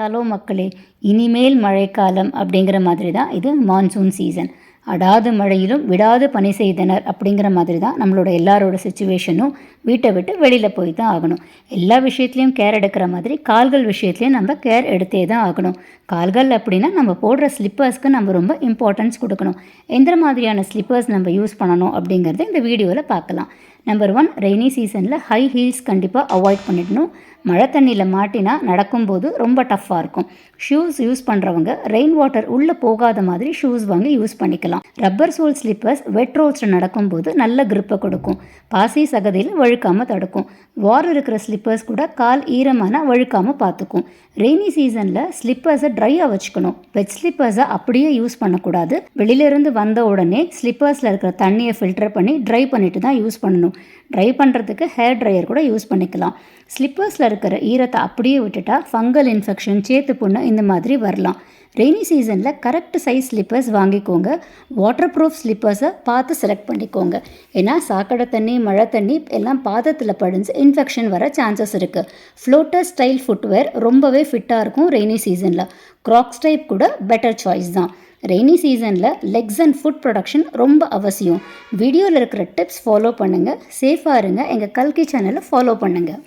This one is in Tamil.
ஹலோ மக்களே இனிமேல் மழைக்காலம் அப்படிங்கிற மாதிரி தான் இது மான்சூன் சீசன் அடாது மழையிலும் விடாது பணி செய்தனர் அப்படிங்கிற மாதிரி தான் நம்மளோட எல்லாரோட சுச்சுவேஷனும் வீட்டை விட்டு வெளியில் போய் தான் ஆகணும். எல்லா விஷயத்துலையும் கேர் எடுக்கிற மாதிரி கால்கள் விஷயத்துலையும் நம்ம கேர் எடுத்தே தான் ஆகணும். கால்கள் அப்படின்னா நம்ம போடுற ஸ்லிப்பர்ஸ்க்கு நம்ம ரொம்ப இம்பார்ட்டன்ஸ் கொடுக்கணும். எந்த மாதிரியான ஸ்லிப்பர்ஸ் நம்ம யூஸ் பண்ணணும் அப்படிங்கிறத இந்த வீடியோவில் பார்க்கலாம். நம்பர் ஒன் ரெய்னி சீசனில் ஹை ஹீல்ஸ் கண்டிப்பாக அவாய்ட் பண்ணிடணும். மழை தண்ணியில் மாட்டினா நடக்கும்போது ரொம்ப டஃப்பாக இருக்கும். ஷூஸ் யூஸ் பண்ணுறவங்க ரெயின் வாட்டர் உள்ளே போகாத மாதிரி ஷூஸ் வாங்கி யூஸ் பண்ணிக்கலாம். ரப்பர் சோல் ஸ்லிப்பர்ஸ் வெட் ரோட்ஸில் நடக்கும்போது நல்ல கிரிப்பை கொடுக்கும். பாசி சகதியில் வழுக்காமல் தடுக்கும். வார் இருக்கிற ஸ்லிப்பர்ஸ் கூட கால் ஈரமான வழுக்காமல் பார்த்துக்கும் ரெய்னி சீசனில் ஸ்லிப்பர்ஸை ட்ரையாக வச்சுக்கணும். வெட் ஸ்லிப்பர்ஸை அப்படியே யூஸ் பண்ணக்கூடாது. வெளியிலேருந்து வந்த உடனே ஸ்லிப்பர்ஸில் இருக்கிற தண்ணியை ஃபில்டர் பண்ணி ட்ரை பண்ணிட்டு தான் யூஸ் பண்ணணும். ட்ரை பண்ணுறதுக்கு ஹேர் ட்ரையர் கூட யூஸ் பண்ணிக்கலாம். ஸ்லிப்பர்ஸில் இருக்கிற ஈரத்தை அப்படியே விட்டுட்டா ஃபங்கல் இன்ஃபெக்ஷன் சேத்து புண்ணு இந்த மாதிரி வரலாம். ரெய்னி சீசனில் கரெக்ட் சைஸ் ஸ்லிப்பர்ஸ் வாங்கிக்கோங்க. வாட்டர் ப்ரூஃப் ஸ்லிப்பர்ஸை பார்த்து செலக்ட் பண்ணிக்கோங்க. ஏன்னா சாக்கடை தண்ணி மழை தண்ணி எல்லாம் பாதத்தில் படிஞ்சு இன்ஃபெக்ஷன் வர சான்சஸ் இருக்குது ஃப்ளோட்டர் ஸ்டைல் ஃபுட்வேர் ரொம்பவே ஃபிட்டாக இருக்கும் ரெய்னி சீசனில் க்ராக்ஸ் டைப் கூட பெட்டர் சாய்ஸ் தான். ரெய்னி சீசனில் லெக்ஸ் அண்ட் ஃபுட் ப்ரொடக்ஷன் ரொம்ப அவசியம். வீடியோவில் இருக்கிற டிப்ஸ் ஃபாலோ பண்ணுங்கள் சேஃபாக இருங்க. எங்கள் கல்கி சேனலை ஃபாலோ பண்ணுங்கள்